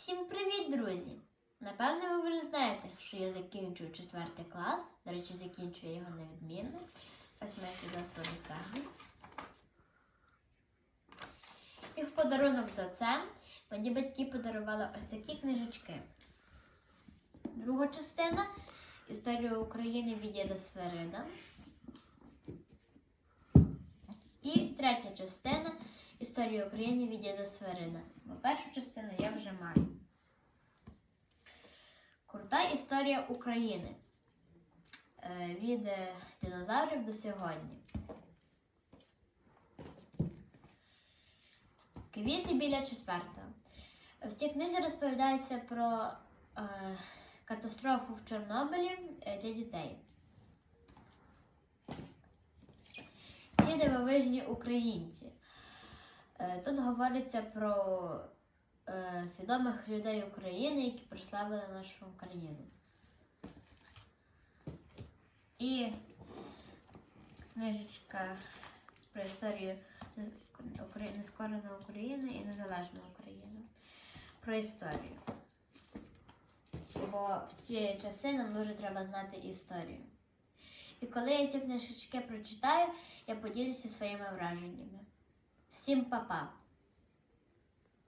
Всім привіт, друзі! Напевно, ви вже знаєте, що я закінчую четвертий клас. До речі, закінчую його невідмінно. Ось моє свідоцтво досягнень. І в подарунок за це мені батьки подарували ось такі книжечки. Друга частина Історія України від Діда Сверида. І третя частина Історія України від Діда Сверида. Бо першу частину я вже маю. Крута історія України. Е, Від е, динозаврів до сьогодні. Квіти біля четвертого. В цій книзі розповідається про е, катастрофу в Чорнобилі е, для дітей. Ці дивовижні українці. Тут говориться про е, відомих людей України, які прославили нашу країну. І книжечка про історію нескореної України і незалежної України. Про історію. Бо в ці часи нам дуже треба знати історію. І коли я ці книжечки прочитаю, я поділюся своїми враженнями. Всім па-па!